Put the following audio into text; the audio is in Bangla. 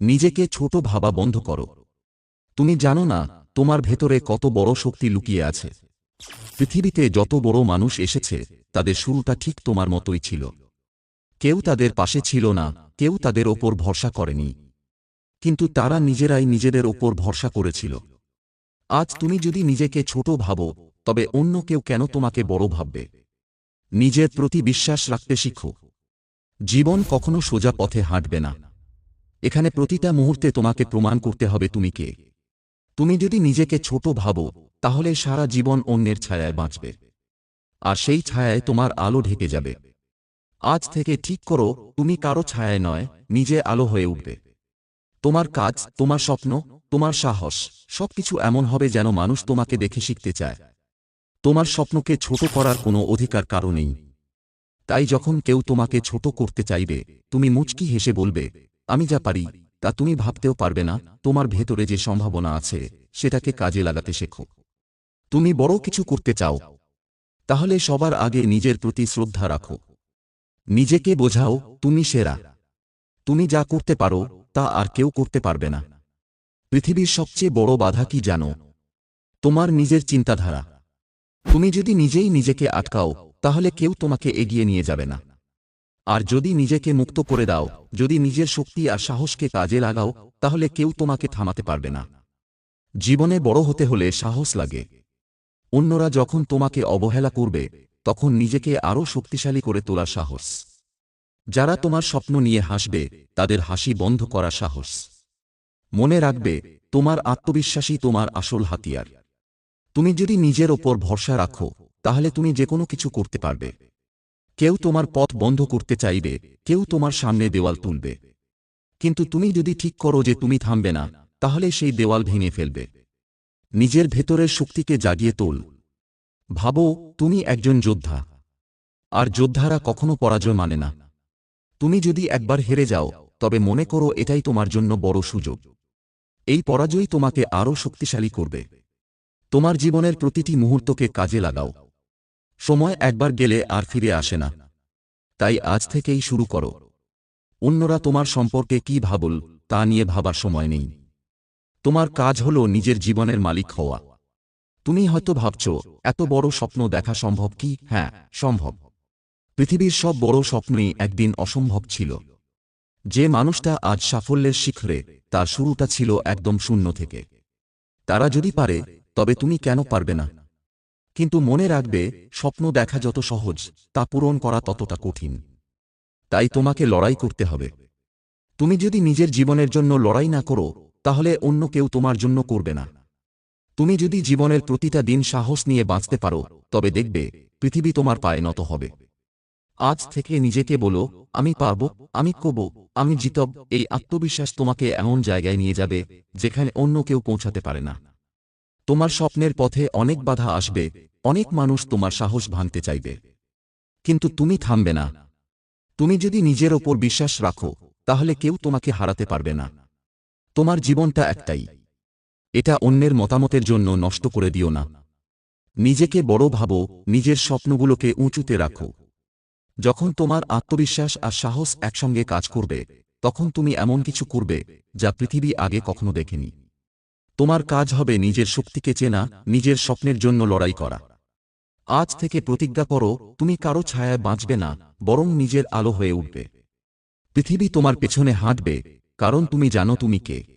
নিজেকে ছোট ভাবা বন্ধ করো। তুমি জানো না তোমার ভেতরে কত বড় শক্তি লুকিয়ে আছে। পৃথিবীতে যত বড় মানুষ এসেছে, তাদের শুরুটা ঠিক তোমার মতোই ছিল। কেউ তাদের পাশে ছিল না, কেউ তাদের ওপর ভরসা করেনি। কিন্তু তারা নিজেরাই নিজেদের ওপর ভরসা করেছিল। আজ তুমি যদি নিজেকে ছোট ভাবো, তবে অন্য কেউ কেন তোমাকে বড় ভাববে? নিজের প্রতি বিশ্বাস রাখতে শিখো। জীবন কখনো সোজা পথে হাঁটবে না। এখানে প্রতিটা মুহূর্তে তোমাকে প্রমাণ করতে হবে তুমি কে। তুমি যদি নিজেকে ছোট ভাবো, তাহলে সারা জীবন অন্যের ছায়ায় বাঁচবে। আর সেই ছায়ায় তোমার আলো ঢেকে যাবে। আজ থেকে ঠিক করো, তুমি কারও ছায়ায় নয়, নিজে আলো হয়ে উঠবে। তোমার কাজ, তোমার স্বপ্ন, তোমার সাহস, সবকিছু এমন হবে যেন মানুষ তোমাকে দেখে শিখতে চায়। তোমার স্বপ্নকে ছোট করার কোনো অধিকার কারও নেই। তাই যখন কেউ তোমাকে ছোট করতে চাইবে, তুমি মুচকি হেসে বলবে আমি যা পারি, তা তুমি ভাবতেও পারবে না, তোমার ভেতরে যে সম্ভাবনা আছে, সেটাকে কাজে লাগাতে শেখো। তুমি বড় কিছু করতে চাও, তাহলে সবার আগে নিজের প্রতি শ্রদ্ধা রাখো। নিজেকে বোঝাও, তুমি সেরা। তুমি যা করতে পারো, তা আর কেউ করতে পারবে না। পৃথিবীর সবচেয়ে বড় বাধা কি জানো? তোমার নিজের চিন্তাধারা। তুমি যদি নিজেই নিজেকে আটকাও, তাহলে কেউ তোমাকে এগিয়ে নিয়ে যাবে না। আর যদি নিজেকে মুক্ত করে দাও, যদি নিজের শক্তি আর সাহসকে কাজে লাগাও, তাহলে কেউ তোমাকে থামাতে পারবে না। জীবনে বড় হতে হলে সাহস লাগে। অন্যরা যখন তোমাকে অবহেলা করবে, তখন নিজেকে আরও শক্তিশালী করে তোলা সাহস। যারা তোমার স্বপ্ন নিয়ে হাসবে, তাদের হাসি বন্ধ করা সাহস। মনে রাখবে, তোমার আত্মবিশ্বাসী তোমার আসল হাতিয়ার। তুমি যদি নিজের ওপর ভরসা রাখো, তাহলে তুমি যে কোনো কিছু করতে পারবে। কেউ তোমার পথ বন্ধ করতে চাইবে, কেউ তোমার সামনে দেওয়াল তুলবে। কিন্তু তুমি যদি ঠিক করো যে তুমি থামবে না, তাহলে সেই দেওয়াল ভেঙে ফেলবে। নিজের ভেতরের শক্তিকে জাগিয়ে তোল। ভাবো, তুমি একজন যোদ্ধা। আর যোদ্ধারা কখনো পরাজয় মানে না। তুমি যদি একবার হেরে যাও, তবে মনে করো এটাই তোমার জন্য বড় সুযোগ। এই পরাজয় তোমাকে আরও শক্তিশালী করবে। তোমার জীবনের প্রতিটি মুহূর্তকে কাজে লাগাও। সময় একবার গেলে আর ফিরে আসে না। তাই আজ থেকেই শুরু করো। অন্যরা তোমার সম্পর্কে কি ভাবল, তা নিয়ে ভাবার সময় নেই। তোমার কাজ হল নিজের জীবনের মালিক হওয়া। তুমি হয়তো ভাবছ, এত বড় স্বপ্ন দেখা সম্ভব কি? হ্যাঁ সম্ভব। পৃথিবীর সব বড় স্বপ্নই একদিন অসম্ভব ছিল। যে মানুষটা আজ সাফল্যের শিখরে, তার শুরুটা ছিল একদম শূন্য থেকে। তারা যদি পারে, তবে তুমি কেন পারবে না? কিন্তু মনে রাখবে, স্বপ্ন দেখা যত সহজ, তা পূরণ করা ততটা কঠিন। তাই তোমাকে লড়াই করতে হবে। তুমি যদি নিজের জীবনের জন্য লড়াই না করো, তাহলে অন্য কেউ তোমার জন্য করবে না। তুমি যদি জীবনের প্রতিটা দিন সাহস নিয়ে বাঁচতে পারো, তবে দেখবে, পৃথিবী তোমার পায়ে নত হবে। আজ থেকে নিজেকে বলো, আমি পারব, আমি কব আমি জিতব, এই আত্মবিশ্বাস তোমাকে এমন জায়গায় নিয়ে যাবে, যেখানে অন্য কেউ পৌঁছাতে পারে না। তোমার স্বপ্নের পথে অনেক বাধা আসবে, অনেক মানুষ তোমার সাহস ভাঙতে চাইবে। কিন্তু তুমি থামবে না। তুমি যদি নিজের ওপর বিশ্বাস রাখো, তাহলে কেউ তোমাকে হারাতে পারবে না। তোমার জীবনটা একটাই। এটা অন্যের মতামতের জন্য নষ্ট করে দিও না। নিজেকে বড় ভাবো, নিজের স্বপ্নগুলোকে উঁচুতে রাখো। যখন তোমার আত্মবিশ্বাস আর সাহস একসঙ্গে কাজ করবে, তখন তুমি এমন কিছু করবে, যা পৃথিবী আগে কখনো দেখেনি। তোমার কাজ হবে নিজের শক্তিকে চেনা, নিজের স্বপ্নের জন্য লড়াই করা। আজ থেকে প্রতিজ্ঞা করো, তুমি কারও ছায়ায় বাঁচবে না, বরং নিজের আলো হয়ে উঠবে। পৃথিবী তোমার পেছনে হাঁটবে, কারণ তুমি জানো তুমি কে।